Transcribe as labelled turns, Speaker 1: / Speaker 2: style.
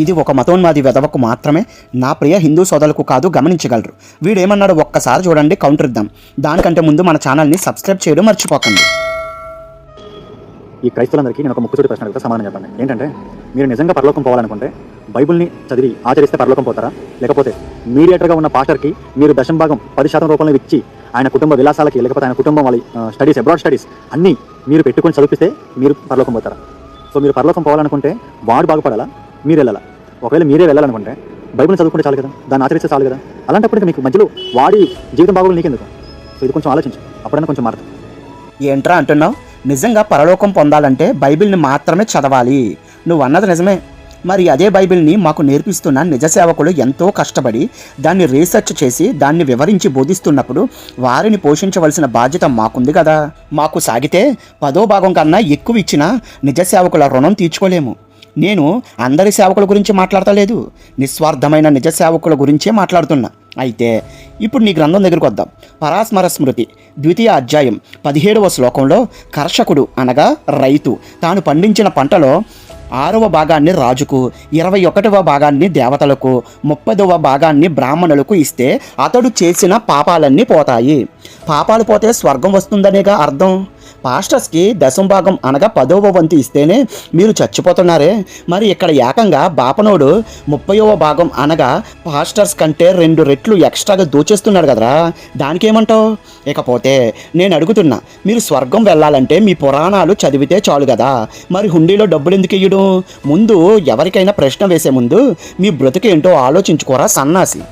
Speaker 1: ఇది ఒక మతోన్మాది వెదవకు మాత్రమే. నా ప్రియ హిందూ సోదరులకు కాదు గమనించగలరు. వీడేమన్నాడు ఒక్కసారి చూడండి కౌంటర్ ఇద్దాం. దానికంటే ముందు మన ఛానల్ని సబ్స్క్రైబ్ చేయడం మర్చిపోకండి.
Speaker 2: ఈ క్రైస్తవులందరికీ నేను ఒక ముక్కుసూటి ప్రశ్న అడుగుతా సమాధానం చెప్పండి. ఏంటంటే మీరు నిజంగా పరలోకం పోవాలనుకుంటే బైబిల్ని చదివి ఆచరిస్తే పరలోకం పోతారా? లేకపోతే మీడియేటర్గా ఉన్న పాస్టర్కి మీరు దశం భాగం పది శాతం రూపంలో ఇచ్చి ఆయన కుటుంబ విలాసాలకి లేకపోతే ఆయన కుటుంబం వాళ్ళ స్టడీస్ అబ్రాడ్ స్టడీస్ అన్నీ మీరు పెట్టుకొని చదివిస్తే మీరు పరలోకం పోతారా? సో మీరు పరలోకం పోవాలనుకుంటే వాడు బాగుపడాలా? మీరు వెళ్ళాలా? ఒకవేళ మీరే వెళ్ళాలనుకుంటే బైబిల్ని చదువుకుంటే చాలు కదా? దాన్ని ఆచరిస్తే చాలు కదా? అలాంటప్పుడు మీకు మధ్యలో వాడి జీవితం బాగోలు నీకెందుకు? సో ఇది కొంచెం ఆలోచించు. అప్పుడైనా కొంచెం మారుతుంది
Speaker 1: ఏంట్రా అంటున్నావు? నిజంగా పరలోకం పొందాలంటే బైబిల్ని మాత్రమే చదవాలి. నువ్వు అన్నది నిజమే. మరి అదే బైబిల్ని మాకు నేర్పిస్తున్న నిజ సేవకులు ఎంతో కష్టపడి దాన్ని రీసెర్చ్ చేసి దాన్ని వివరించి బోధిస్తున్నప్పుడు వారిని పోషించవలసిన బాధ్యత మాకుంది కదా. మాకు సాగితే పదో భాగం కన్నా ఎక్కువ ఇచ్చిన నిజ సేవకుల రుణం తీర్చుకోలేము. నేను అందరి సేవకుల గురించి మాట్లాడతలేదు. నిస్వార్థమైన నిజ సేవకుల గురించే మాట్లాడుతున్నా. అయితే ఇప్పుడు నీ గ్రంథం దగ్గరకు వద్దాం. పరాస్మర స్మృతి ద్వితీయ అధ్యాయం పదిహేడవ శ్లోకంలో కర్షకుడు అనగా రైతు తాను పండించిన పంటలో ఆరవ భాగాన్ని రాజుకు ఇరవై ఒకటవ భాగాన్ని దేవతలకు ముప్పదవ భాగాన్ని బ్రాహ్మణులకు ఇస్తే అతడు చేసిన పాపాలన్నీ పోతాయి. పాపాలు పోతే స్వర్గం వస్తుందనేగా అర్థం? పాస్టర్స్కి దశం భాగం అనగా పదవ వంతు ఇస్తేనే మీరు చచ్చిపోతున్నారే. మరి ఇక్కడ ఏకంగా బాపనోడు ముప్పైవ భాగం అనగా పాస్టర్స్ కంటే రెండు రెట్లు ఎక్స్ట్రాగా దోచేస్తున్నాడు కదరా. దానికేమంటావు? ఇకపోతే నేను అడుగుతున్నా మీరు స్వర్గం వెళ్ళాలంటే మీ పురాణాలు చదివితే చాలు కదా. మరి హుండీలో డబ్బులు ఎందుకు ఇయ్యడం? ముందు ఎవరికైనా ప్రశ్న వేసే ముందు మీ బ్రతుకేంటో ఆలోచించుకోరా సన్నాసి.